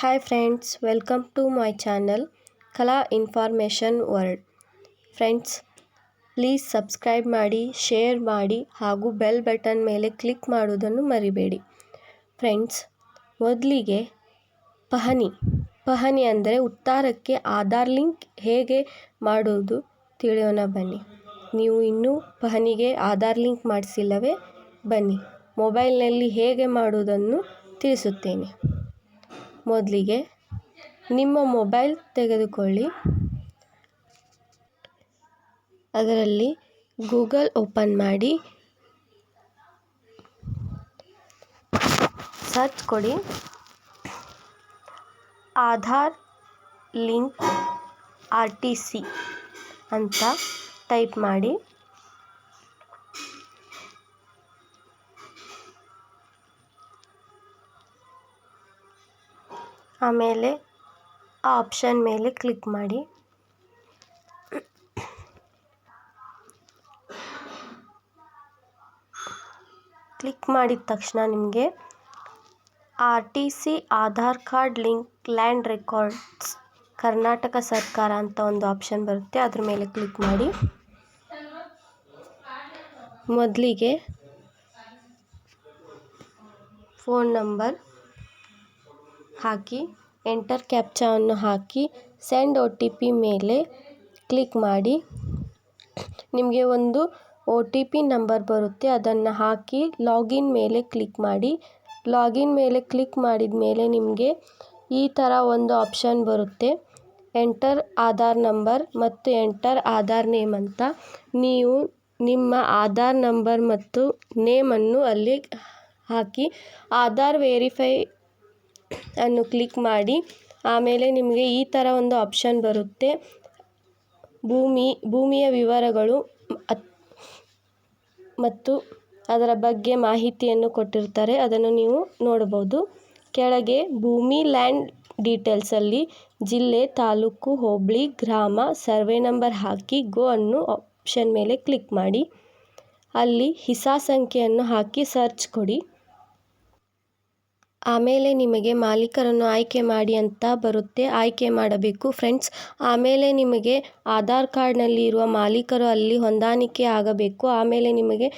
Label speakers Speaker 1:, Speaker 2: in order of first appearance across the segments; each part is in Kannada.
Speaker 1: Hi friends welcome to my channel Kala information world friends please subscribe ಮಾಡಿ ಶೇರ್ ಮಾಡಿ ಹಾಗೂ ಬೆಲ್ ಬಟನ್ ಮೇಲೆ ಕ್ಲಿಕ್ ಮಾಡುವುದನ್ನು ಮರಿಬೇಡಿ. ಫ್ರೆಂಡ್ಸ್ ಮೊದಲಿಗೆ ಪಹನಿ ಪಹನಿ ಅಂದರೆ ಉತ್ತಾರಕ್ಕೆ ಆಧಾರ್ ಲಿಂಕ್ ಹೇಗೆ ಮಾಡುವುದು ತಿಳಿಯೋಣ ಬನ್ನಿ. ನೀವು ಇನ್ನೂ ಪಹನಿಗೆ ಆಧಾರ್ ಲಿಂಕ್ ಮಾಡಿಸಿಲ್ಲವೇ? ಬನ್ನಿ. ಮೊಬೈಲ್ನಲ್ಲಿ ಹೇಗೆ ಮಾಡುವುದನ್ನು ತಿಳಿಸುತ್ತೇನೆ. ಮೊದಲಿಗೆ ನಿಮ್ಮ ಮೊಬೈಲ್ ತೆಗೆದುಕೊಳ್ಳಿ. ಅದರಲ್ಲಿ ಗೂಗಲ್ ಓಪನ್ ಮಾಡಿ. ಸರ್ಚ್ ಕೊಡಿ. Aadhaar link R T C ಅಂತ ಟೈಪ್ ಮಾಡಿ. ಆಮೇಲೆ ಆ ಆಪ್ಷನ್ ಮೇಲೆ ಕ್ಲಿಕ್ ಮಾಡಿ. ಕ್ಲಿಕ್ ಮಾಡಿದ ತಕ್ಷಣ ನಿಮಗೆ R T C Aadhaar card link land records Karnataka ಸರ್ಕಾರ ಅಂತ ಒಂದು ಆಪ್ಷನ್ ಬರುತ್ತೆ. ಅದ್ರ ಮೇಲೆ ಕ್ಲಿಕ್ ಮಾಡಿ. ಮೊದಲಿಗೆ ಫೋನ್ ನಂಬರ್ ಹಾಕಿ ಎಂಟರ್ ಕ್ಯಾಪ್ಚಾವನ್ನು ಹಾಕಿ ಸೆಂಡ್ ಒ ಟಿ ಪಿ ಮೇಲೆ ಕ್ಲಿಕ್ ಮಾಡಿ. ನಿಮಗೆ ಒಂದು ಒ ಟಿ ಪಿ ನಂಬರ್ ಬರುತ್ತೆ, ಅದನ್ನು ಹಾಕಿ ಲಾಗಿನ್ ಮೇಲೆ ಕ್ಲಿಕ್ ಮಾಡಿ. ಲಾಗಿನ್ ಮೇಲೆ ಕ್ಲಿಕ್ ಮಾಡಿದ ಮೇಲೆ ನಿಮಗೆ ಈ ಥರ ಒಂದು ಆಪ್ಷನ್ ಬರುತ್ತೆ. ಎಂಟರ್ ಆಧಾರ್ ನಂಬರ್ ಮತ್ತು ಎಂಟರ್ ಆಧಾರ್ ನೇಮ್ ಅಂತ. ನೀವು ನಿಮ್ಮ ಆಧಾರ್ ನಂಬರ್ ಮತ್ತು ನೇಮನ್ನು ಅಲ್ಲಿ ಹಾಕಿ, ಆಧಾರ್ ವೆರಿಫೈ ಅನ್ನು ಕ್ಲಿಕ್ ಮಾಡಿ, ಆಮೇಲೆ ನಿಮಗೆ ಈ ಥರ ಒಂದು ಆಪ್ಷನ್ ಬರುತ್ತೆ. ಭೂಮಿ, ಭೂಮಿಯ ವಿವರಗಳು ಮತ್ತು ಅದರ ಬಗ್ಗೆ ಮಾಹಿತಿಯನ್ನು ಕೊಟ್ಟಿರ್ತಾರೆ. ಅದನ್ನು ನೀವು ನೋಡ್ಬೋದು ಕೆಳಗೆ ಭೂಮಿ ಲ್ಯಾಂಡ್ ಡೀಟೇಲ್ಸಲ್ಲಿ ಜಿಲ್ಲೆ, ತಾಲೂಕು, ಹೋಬಳಿ, ಗ್ರಾಮ, ಸರ್ವೆ ನಂಬರ್ ಹಾಕಿ ಗೋ ಅನ್ನು ಆಪ್ಷನ್ ಮೇಲೆ ಕ್ಲಿಕ್ ಮಾಡಿ. ಅಲ್ಲಿ ಹಿಸಾ ಸಂಖ್ಯೆಯನ್ನು ಹಾಕಿ ಸರ್ಚ್ ಕೊಡಿ. ಆಮೇಲೆ ನಿಮಗೆ ಮಾಲೀಕರನ್ನು ಆಯ್ಕೆ ಮಾಡಿ ಅಂತ ಬರುತ್ತೆ, ಆಯ್ಕೆ ಮಾಡಬೇಕು. ಫ್ರೆಂಡ್ಸ್, ಆಮೇಲೆ ನಿಮಗೆ ಆಧಾರ್ ಕಾರ್ಡ್ನಲ್ಲಿ ಇರುವ ಮಾಲೀಕರು ಅಲ್ಲಿ ಹೊಂದಾಣಿಕೆ ಆಗಬೇಕು. ಆಮೇಲೆ ನಿಮಗೆ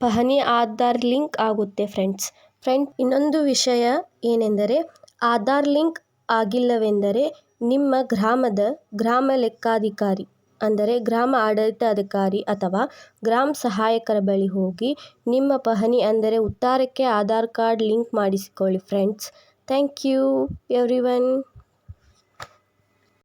Speaker 1: ಪಹಣಿ, ಆಧಾರ್ ಲಿಂಕ್ ಆಗುತ್ತೆ ಫ್ರೆಂಡ್ಸ್. ಫ್ರೆಂಡ್, ಇನ್ನೊಂದು ವಿಷಯ ಏನೆಂದರೆ, ಆಧಾರ್ ಲಿಂಕ್ ಆಗಿಲ್ಲವೆಂದರೆ ನಿಮ್ಮ ಗ್ರಾಮದ ಗ್ರಾಮ ಲೆಕ್ಕಾಧಿಕಾರಿ ಅಂದರೆ ಗ್ರಾಮ ಆಡಳಿತಾಧಿಕಾರಿ ಅಥವಾ ಗ್ರಾಮ ಸಹಾಯಕರ ಬಳಿ ಹೋಗಿ ನಿಮ್ಮ ಪಹಣಿ ಅಂದರೆ ಉತ್ತಾರಕ್ಕೆ ಆಧಾರ್ ಕಾರ್ಡ್ ಲಿಂಕ್ ಮಾಡಿಸಿಕೊಳ್ಳಿ ಫ್ರೆಂಡ್ಸ್ ಥ್ಯಾಂಕ್ ಯು ಎವ್ರಿ